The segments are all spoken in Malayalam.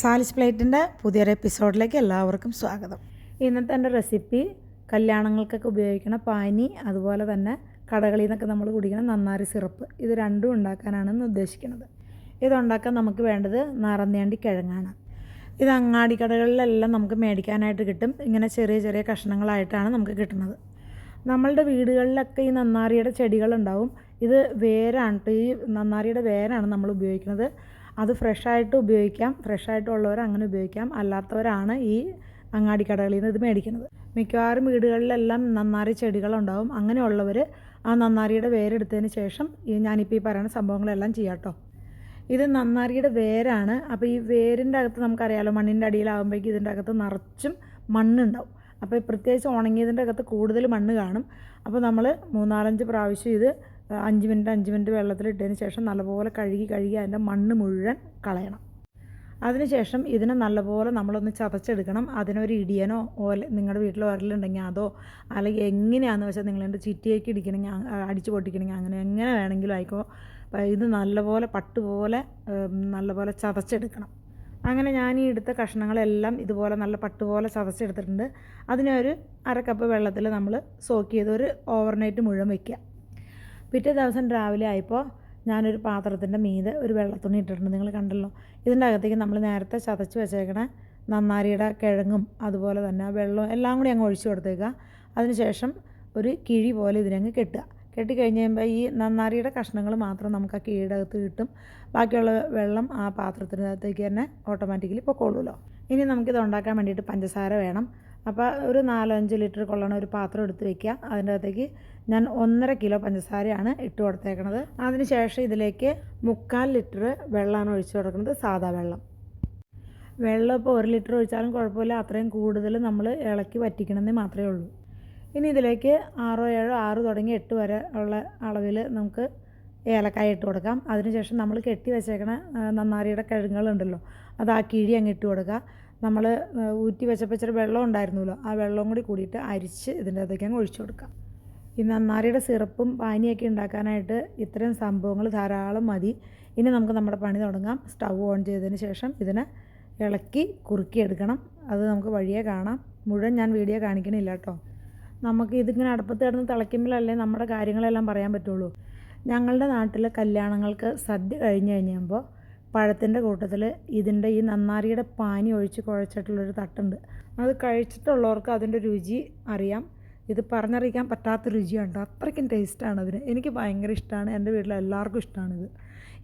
സാലിസ് പ്ലേറ്റിന്റെ പുതിയൊരു എപ്പിസോഡിലേക്ക് എല്ലാവർക്കും സ്വാഗതം. ഇന്നത്തെ എന്റെ റെസിപ്പി കല്യാണങ്ങൾക്കൊക്കെ ഉപയോഗിക്കുന്ന പാനി അതുപോലെ തന്നെ കടകളിൽ നിന്നൊക്കെ നമ്മൾ കുടിക്കുന്ന നന്നാരി സിറപ്പ്. ഇത് രണ്ടും ഉണ്ടാക്കാനാണ് ഇന്ന് ഉദ്ദേശിക്കുന്നത്. ഇതുണ്ടാക്കാൻ നമുക്ക് വേണ്ടത് നിറന്നേണ്ടി കിഴങ്ങാണ്. ഇത് അങ്ങാടി കടകളിലെല്ലാം നമുക്ക് മേടിക്കാനായിട്ട് കിട്ടും. ഇങ്ങനെ ചെറിയ ചെറിയ കഷ്ണങ്ങളായിട്ടാണ് നമുക്ക് കിട്ടുന്നത്. നമ്മളുടെ വീടുകളിലൊക്കെ ഈ നന്നാരിയുടെ ചെടികളുണ്ടാവും. ഇത് വേരാണ്. ഈ നന്നാരിയുടെ വേരാണ് നമ്മൾ ഉപയോഗിക്കുന്നത്. അത് ഫ്രഷായിട്ട് ഉപയോഗിക്കാം. ഫ്രഷായിട്ടുള്ളവർ അങ്ങനെ ഉപയോഗിക്കാം. അല്ലാത്തവരാണ് ഈ അങ്ങാടി കടകളിൽ നിന്ന് ഇത് മേടിക്കുന്നത്. മിക്കവാറും വീടുകളിലെല്ലാം നന്നാരി ചെടികളുണ്ടാവും. അങ്ങനെയുള്ളവർ ആ നന്നാരിയുടെ വേരെടുത്തതിന് ശേഷം ഈ ഞാനിപ്പോൾ ഈ പറയുന്ന സംഭവങ്ങളെല്ലാം ചെയ്യാം കേട്ടോ ഇത് നന്നാരിയുടെ വേരാണ്. അപ്പോൾ ഈ വേരിന്റെ അകത്ത് നമുക്കറിയാലോ മണ്ണിന്റെ അടിയിലാകുമ്പോഴേക്കും ഇതിന്റെ അകത്ത് നിറച്ചും മണ്ണുണ്ടാവും. അപ്പോൾ പ്രത്യേകിച്ച് ഉണങ്ങിയതിന്റെ അകത്ത് കൂടുതൽ മണ്ണ് കാണും. അപ്പോൾ നമ്മൾ മൂന്നാലഞ്ച് പ്രാവശ്യം ഇത് അഞ്ച് മിനിറ്റ് അഞ്ച് മിനിറ്റ് വെള്ളത്തിലിട്ടതിന് ശേഷം നല്ലപോലെ കഴുകി കഴുകി അതിന്റെ മണ്ണ് മുഴുവൻ കളയണം. അതിനുശേഷം ഇതിനെ നല്ലപോലെ നമ്മളൊന്ന് ചതച്ചെടുക്കണം. അതിനൊരു ഇടിയനോ ഓല നിങ്ങളുടെ വീട്ടിൽ ഉരലുണ്ടെങ്കിൽ അതോ അല്ലെങ്കിൽ എങ്ങനെയാണെന്ന് വെച്ചാൽ നിങ്ങളെന്റെ ചിറ്റിയേക്ക് ഇടിക്കണമെങ്കിൽ അടിച്ചു പൊട്ടിക്കണമെങ്കിൽ അങ്ങനെ എങ്ങനെ വേണമെങ്കിലും ആയിക്കോ. ഇത് നല്ലപോലെ പട്ടുപോലെ നല്ലപോലെ ചതച്ചെടുക്കണം. അങ്ങനെ ഞാൻ ഈ എടുത്ത കഷ്ണങ്ങളെല്ലാം ഇതുപോലെ നല്ല പട്ടുപോലെ ചതച്ചെടുത്തിട്ടുണ്ട്. അതിനൊരു അര കപ്പ് വെള്ളത്തിൽ നമ്മൾ സോക്ക് ചെയ്ത് ഒരു ഓവർനൈറ്റ് മുഴുവൻ വയ്ക്കുക പിറ്റേ ദിവസം രാവിലെ ആയപ്പോൾ ഞാനൊരു പാത്രത്തിന്റെ മീത് ഒരു വെള്ളത്തുണി ഇട്ടിട്ടുണ്ട്. നിങ്ങൾ കണ്ടല്ലോ. ഇതിന്റെ അകത്തേക്ക് നമ്മൾ നേരത്തെ ചതച്ച് വെച്ചേക്കണ നന്നാരിയുടെ കിഴങ്ങും അതുപോലെ തന്നെ വെള്ളവും എല്ലാം കൂടി അങ്ങ് ഒഴിച്ചു കൊടുത്തേക്കുക. അതിനുശേഷം ഒരു കിഴി പോലെ ഇതിനങ്ങ് കെട്ടുക. കെട്ടിക്കഴിഞ്ഞ് കഴിയുമ്പോൾ ഈ നന്നാരിയുടെ കഷ്ണങ്ങൾ മാത്രം നമുക്ക് ആ കിഴിയുടെ അകത്ത് കിട്ടും. ബാക്കിയുള്ള വെള്ളം ആ പാത്രത്തിനകത്തേക്ക് തന്നെ ഓട്ടോമാറ്റിക്കലി പൊക്കോളൂല്ലോ ഇനി നമുക്കിത് ഉണ്ടാക്കാൻ വേണ്ടിയിട്ട് പഞ്ചസാര വേണം. അപ്പോൾ ഒരു നാലഞ്ച് ലിറ്റർ കൊള്ളണ ഒരു പാത്രം എടുത്ത് വെക്കുക. അതിന്റെ അകത്തേക്ക് ഞാൻ ഒന്നര കിലോ പഞ്ചസാരയാണ് ഇട്ട് കൊടുത്തേക്കുന്നത് അതിനുശേഷം ഇതിലേക്ക് മുക്കാൽ ലിറ്റർ വെള്ളമാണ് ഒഴിച്ച് കൊടുക്കുന്നത് സാധാ വെള്ളം. വെള്ളം ഇപ്പോൾ ഒരു ലിറ്റർ ഒഴിച്ചാലും കുഴപ്പമില്ല അത്രയും കൂടുതൽ നമ്മൾ ഇളക്കി വറ്റിക്കണമെന്നേ മാത്രമേ ഉള്ളൂ. ഇനി ഇതിലേക്ക് ആറോ ഏഴോ ആറ് തുടങ്ങി എട്ട് വരെ ഉള്ള അളവിൽ നമുക്ക് ഏലക്കായ ഇട്ട് കൊടുക്കാം. അതിനുശേഷം നമ്മൾ കെട്ടി വെച്ചേക്കണ നന്നാരിയുടെ കിഴങ്ങുകളുണ്ടല്ലോ അത് ആ കിഴി അങ്ങ് ഇട്ട് കൊടുക്കുക. നമ്മൾ ഊറ്റി വെച്ചപ്പോൾ ഇച്ചിരി വെള്ളം ഉണ്ടായിരുന്നല്ലോ ആ വെള്ളവും കൂടി കൂടിയിട്ട് അരിച്ച് ഇതിന്റെ അകത്തേക്ക് അങ്ങ് ഒഴിച്ചു കൊടുക്കാം ഈ നന്നാരിയുടെ സിറപ്പും പാനിയൊക്കെ ഉണ്ടാക്കാനായിട്ട് ഇത്രയും സംഭവങ്ങൾ ധാരാളം മതി. ഇനി നമുക്ക് നമ്മുടെ പണി തുടങ്ങാം. സ്റ്റൗ ഓൺ ചെയ്തതിന് ശേഷം ഇതിനെ ഇളക്കി കുറുക്കിയെടുക്കണം. അത് നമുക്ക് വഴിയെ കാണാം. മുഴുവൻ ഞാൻ വീഡിയോ കാണിക്കണില്ല കേട്ടോ. നമുക്ക് ഇതിങ്ങനെ അടുപ്പത്ത് കിടന്ന് തിളയ്ക്കുമ്പോഴല്ലേ നമ്മുടെ കാര്യങ്ങളെല്ലാം പറയാൻ പറ്റുള്ളൂ. ഞങ്ങളുടെ നാട്ടിൽ കല്യാണങ്ങൾക്ക് സദ്യ കഴിഞ്ഞ് കഴിഞ്ഞപ്പോൾ പഴത്തിന്റെ കൂട്ടത്തിൽ ഇതിന്റെ ഈ നന്നാരിയുടെ പാനി ഒഴിച്ച് കുഴച്ചിട്ടുള്ളൊരു തട്ടുണ്ട്. അത് കഴിച്ചിട്ടുള്ളവർക്ക് അതിന്റെ രുചി അറിയാം. ഇത് പറഞ്ഞറിയിക്കാൻ പറ്റാത്ത രുചിയുണ്ട്. അത്രയ്ക്കും ടേസ്റ്റാണ് അതിന് എനിക്ക് ഭയങ്കര ഇഷ്ടമാണ് എന്റെ വീട്ടിൽ എല്ലാവർക്കും ഇഷ്ടമാണിത്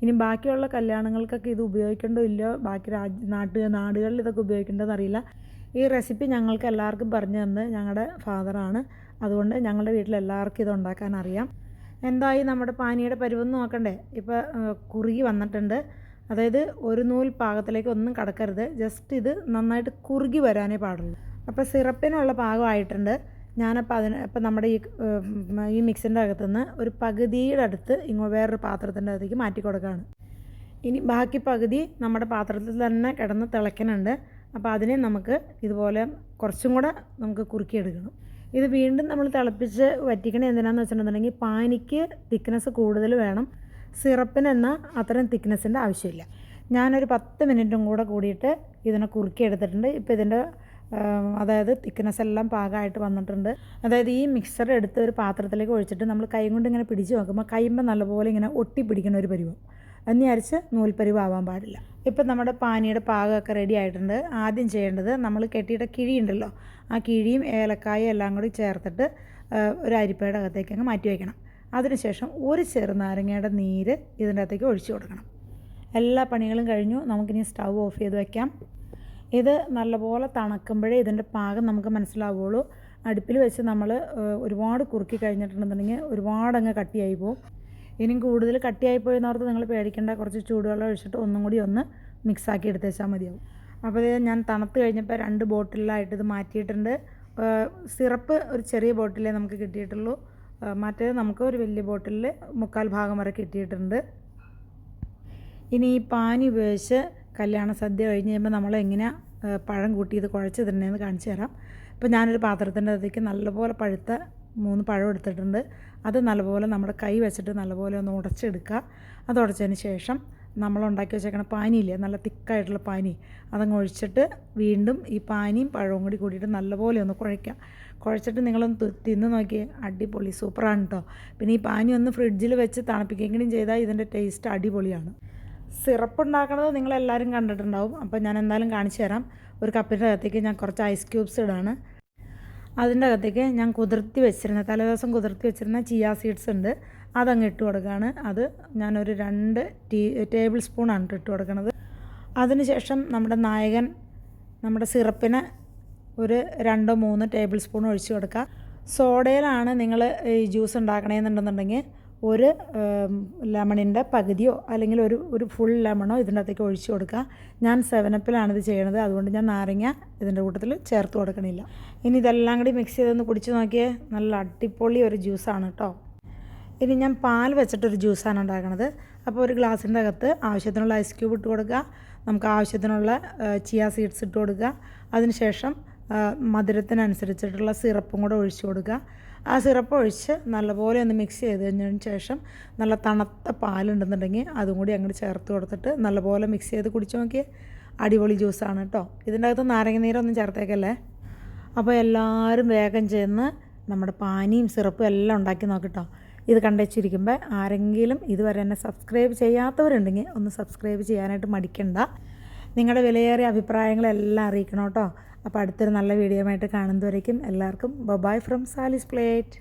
ഇനി ബാക്കിയുള്ള കല്യാണങ്ങൾക്കൊക്കെ ഇത് ഉപയോഗിക്കേണ്ടോ ഇല്ലയോ? ബാക്കി രാജ്യ നാട്ട് നാടുകളിൽ ഇതൊക്കെ ഉപയോഗിക്കേണ്ടതെന്ന് അറിയില്ല. ഈ റെസിപ്പി ഞങ്ങൾക്ക് എല്ലാവർക്കും പറഞ്ഞു തന്നത് ഞങ്ങളുടെ ഫാദറാണ് അതുകൊണ്ട് ഞങ്ങളുടെ വീട്ടിൽ എല്ലാവർക്കും ഇത് ഉണ്ടാക്കാൻ അറിയാം. എന്തായി നമ്മുടെ പാനിയുടെ പരുവെന്ന് നോക്കണ്ടേ? ഇപ്പോൾ കുറുകി വന്നിട്ടുണ്ട്. അതായത് ഒരു നൂൽ പാകത്തിലേക്ക് ഒന്നും കടക്കരുത്. ജസ്റ്റ് ഇത് നന്നായിട്ട് കുറുകി വരാനേ പാടുള്ളൂ. അപ്പോൾ സിറപ്പിനുള്ള പാകമായിട്ടുണ്ട്. ഞാനപ്പോൾ അതിന് ഇപ്പം നമ്മുടെ ഈ ഈ മിക്സിന്റെ അകത്തുനിന്ന് ഒരു പകുതിയുടെ അടുത്ത് ഇങ്ങോ വേറൊരു പാത്രത്തിന്റെ അകത്തേക്ക് മാറ്റി കൊടുക്കുകയാണ്. ഇനി ബാക്കി പകുതി നമ്മുടെ പാത്രത്തിൽ തന്നെ കിടന്ന് തിളയ്ക്കുന്നുണ്ട്. അപ്പോൾ അതിനെ നമുക്ക് ഇതുപോലെ കുറച്ചും കൂടെ നമുക്ക് കുറുക്കിയെടുക്കണം. ഇത് വീണ്ടും നമ്മൾ തിളപ്പിച്ച് വറ്റിക്കണ എന്തിനാന്ന് വെച്ചിട്ടുണ്ടെങ്കിൽ പാനിക്ക് തിക്നെസ് കൂടുതൽ വേണം. സിറപ്പിനെന്ന അത്രയും തിക്നെസ്സിന്റെ ആവശ്യമില്ല. ഞാനൊരു പത്ത് മിനിറ്റും കൂടെ കൂടിയിട്ട് ഇതിനെ കുറുക്കിയെടുത്തിട്ടുണ്ട്. ഇപ്പോൾ ഇതിന്റെ അതായത് തിക്നെസ് എല്ലാം പാകമായിട്ട് വന്നിട്ടുണ്ട്. അതായത് ഈ മിക്സർ എടുത്ത് ഒരു പാത്രത്തിലേക്ക് ഒഴിച്ചിട്ട് നമ്മൾ കൈ കൊണ്ട് ഇങ്ങനെ പിടിച്ച് നോക്കുമ്പോൾ കൈമ്പ് നല്ലപോലെ ഇങ്ങനെ ഒട്ടി പിടിക്കുന്ന ഒരു പരിവം. എന്ന് വിചാരിച്ച് നൂൽപ്പരിവ് ആവാൻ പാടില്ല. ഇപ്പം നമ്മുടെ പാനിയുടെ പാകമൊക്കെ റെഡി ആയിട്ടുണ്ട്. ആദ്യം ചെയ്യേണ്ടത് നമ്മൾ കെട്ടിയിട്ട കിഴിയുണ്ടല്ലോ ആ കിഴിയും ഏലക്കായും എല്ലാം കൂടി ചേർത്തിട്ട് ഒരു അരിപ്പയുടെ അകത്തേക്ക് അങ്ങ് മാറ്റി വയ്ക്കണം അതിനുശേഷം ഒരു ചെറുനാരങ്ങയുടെ നീര് ഇതിന്റെ അകത്തേക്ക് ഒഴിച്ചു കൊടുക്കണം. എല്ലാ പണികളും കഴിഞ്ഞു. നമുക്കിനി സ്റ്റൗ ഓഫ് ചെയ്ത് വയ്ക്കാം ഇത് നല്ലപോലെ തണുക്കുമ്പോഴേ ഇതിന്റെ പാകം നമുക്ക് മനസ്സിലാവുള്ളൂ. അടുപ്പിൽ വെച്ച് നമ്മൾ ഒരുപാട് കുറുക്കി കഴിഞ്ഞിട്ടുണ്ടെന്നുണ്ടെങ്കിൽ ഒരുപാട് അങ്ങ് കട്ടിയായി പോകും ഇനിയും കൂടുതൽ കട്ടിയായി പോയെന്നോർത്ത് നിങ്ങൾ പേടിക്കേണ്ട. കുറച്ച് ചൂടുവെള്ളം ഒഴിച്ചിട്ട് ഒന്നും കൂടി ഒന്ന് മിക്സാക്കി എടുത്ത് വെച്ചാൽ മതിയാവും. അപ്പോൾ ഇത് ഞാൻ തണുത്ത് കഴിഞ്ഞപ്പോൾ രണ്ട് ബോട്ടിലായിട്ട് ഇത് മാറ്റിയിട്ടുണ്ട്. സിറപ്പ് ഒരു ചെറിയ ബോട്ടിലേ നമുക്ക് കിട്ടിയിട്ടുള്ളൂ. മറ്റേത് നമുക്ക് ഒരു വലിയ ബോട്ടിലിൽ മുക്കാൽ ഭാഗം വരെ കിട്ടിയിട്ടുണ്ട്. ഇനി ഈ പാനി ഉപയോഗിച്ച് കല്യാണ സദ്യ കഴിഞ്ഞ് കഴിയുമ്പോൾ നമ്മൾ എങ്ങനെ പഴം കൂട്ടി ഇത് കുഴച്ച് തരുന്നതെന്ന് കാണിച്ചു തരാം. ഇപ്പോൾ ഞാനൊരു പാത്രത്തിന്റെ അതിലേക്ക് നല്ലപോലെ പഴുത്ത മൂന്ന് പഴം എടുത്തിട്ടുണ്ട്. അത് നല്ലപോലെ നമ്മുടെ കൈ വെച്ചിട്ട് നല്ലപോലെ ഒന്ന് ഉടച്ചെടുക്കുക. അത് ഉടച്ചതിന് ശേഷം നമ്മൾ ഉണ്ടാക്കി വെച്ചേക്കണ പാനിയില്ലേ നല്ല തിക്കായിട്ടുള്ള പാനി അതങ്ങ് ഒഴിച്ചിട്ട് വീണ്ടും ഈ പാനിയും പഴവും കൂടി കൂടിയിട്ട് നല്ലപോലെ ഒന്ന് കുഴയ്ക്കാം കുഴച്ചിട്ട് നിങ്ങളൊന്ന് തിന്ന് നോക്കി അടിപൊളി സൂപ്പറാണ് കേട്ടോ പിന്നെ ഈ പാനി ഒന്ന് ഫ്രിഡ്ജിൽ വെച്ച് തണുപ്പിക്കുകയും ചെയ്താൽ ഇതിന്റെ ടേസ്റ്റ് അടിപൊളിയാണ്. സിറപ്പ് ഉണ്ടാക്കുന്നത് നിങ്ങളെല്ലാവരും കണ്ടിട്ടുണ്ടാവും. അപ്പോൾ ഞാൻ എന്തായാലും കാണിച്ചു തരാം. ഒരു കപ്പിന്റെ അകത്തേക്ക് ഞാൻ കുറച്ച് ഐസ് ക്യൂബ്സ് ഇടാണ്. അതിന്റെ അകത്തേക്ക് ഞാൻ കുതിർത്തി വെച്ചിരുന്ന തലേദിവസം കുതിർത്തി വെച്ചിരുന്ന ചിയ സീഡ്സ് ഉണ്ട്. അതങ്ങ് ഇട്ട് കൊടുക്കുകയാണ്. അത് ഞാനൊരു രണ്ട് ടീ ടേബിൾ സ്പൂണാണ് ഇട്ട് കൊടുക്കുന്നത് അതിനുശേഷം നമ്മുടെ നായകൻ നമ്മുടെ സിറപ്പിന് ഒരു രണ്ടോ മൂന്ന് ടേബിൾ സ്പൂൺ ഒഴിച്ച് കൊടുക്കുക. സോഡയിലാണ് നിങ്ങൾ ഈ ജ്യൂസ് ഉണ്ടാക്കണമെന്നുണ്ടെന്നുണ്ടെങ്കിൽ ഒരു ലെമണിന്റെ പകുതിയോ അല്ലെങ്കിൽ ഒരു ഒരു ഫുൾ ലെമണോ ഇതിന്റെ അകത്തേക്ക് ഒഴിച്ച് കൊടുക്കുക. ഞാൻ സെവനപ്പിലാണ് ഇത് ചെയ്യണത്. അതുകൊണ്ട് ഞാൻ നാരങ്ങ ഇതിന്റെ കൂട്ടത്തിൽ ചേർത്ത് കൊടുക്കണില്ല. ഇനി ഇതെല്ലാം കൂടി മിക്സ് ചെയ്തൊന്ന് കുടിച്ച് നോക്കിയേ. നല്ല അടിപൊളി ഒരു ജ്യൂസാണ് കേട്ടോ ഇനി ഞാൻ പാൽ വെച്ചിട്ടൊരു ജ്യൂസാണ് ഉണ്ടാക്കുന്നത് അപ്പോൾ ഒരു ഗ്ലാസിന്റെ അകത്ത് ആവശ്യത്തിനുള്ള ഐസ് ക്യൂബ് ഇട്ട് കൊടുക്കുക. നമുക്ക് ആവശ്യത്തിനുള്ള ചിയ സീഡ്സ് ഇട്ട് കൊടുക്കുക. അതിനുശേഷം മധുരത്തിനനുസരിച്ചിട്ടുള്ള സിറപ്പും കൂടെ ഒഴിച്ച് കൊടുക്കുക. ആ സിറപ്പ് ഒഴിച്ച് നല്ലപോലെ ഒന്ന് മിക്സ് ചെയ്ത് കഴിഞ്ഞതിന് ശേഷം നല്ല തണുത്ത പാലുണ്ടെന്നുണ്ടെങ്കിൽ അതും കൂടി അങ്ങോട്ട് ചേർത്ത് കൊടുത്തിട്ട് നല്ലപോലെ മിക്സ് ചെയ്ത് കുടിച്ച് നോക്കിയേ. അടിപൊളി ജ്യൂസാണ് കേട്ടോ ഇതിന്റെ അകത്ത് നാരങ്ങ നീരൊന്നും ചേർത്തേക്കല്ലേ? അപ്പോൾ എല്ലാവരും വേഗം ചെന്ന് നമ്മുടെ പാനിയും സിറപ്പും എല്ലാം ഉണ്ടാക്കി നോക്കിട്ടോ ഇത് കണ്ടുവച്ചിരിക്കുമ്പോൾ ആരെങ്കിലും ഇതുവരെ എന്നെ സബ്സ്ക്രൈബ് ചെയ്യാത്തവരുണ്ടെങ്കിൽ ഒന്ന് സബ്സ്ക്രൈബ് ചെയ്യാനായിട്ട് മടിക്കണ്ട. നിങ്ങളുടെ വിലയേറിയ അഭിപ്രായങ്ങളെല്ലാം അറിയിക്കണം കേട്ടോ അപ്പോൾ അടുത്തൊരു നല്ല വീഡിയോ ആയിട്ട് കാണുന്നതുവരേക്കും എല്ലാവർക്കും ബൊബായ് ഫ്രം സാലിസ് പ്ലേറ്റ്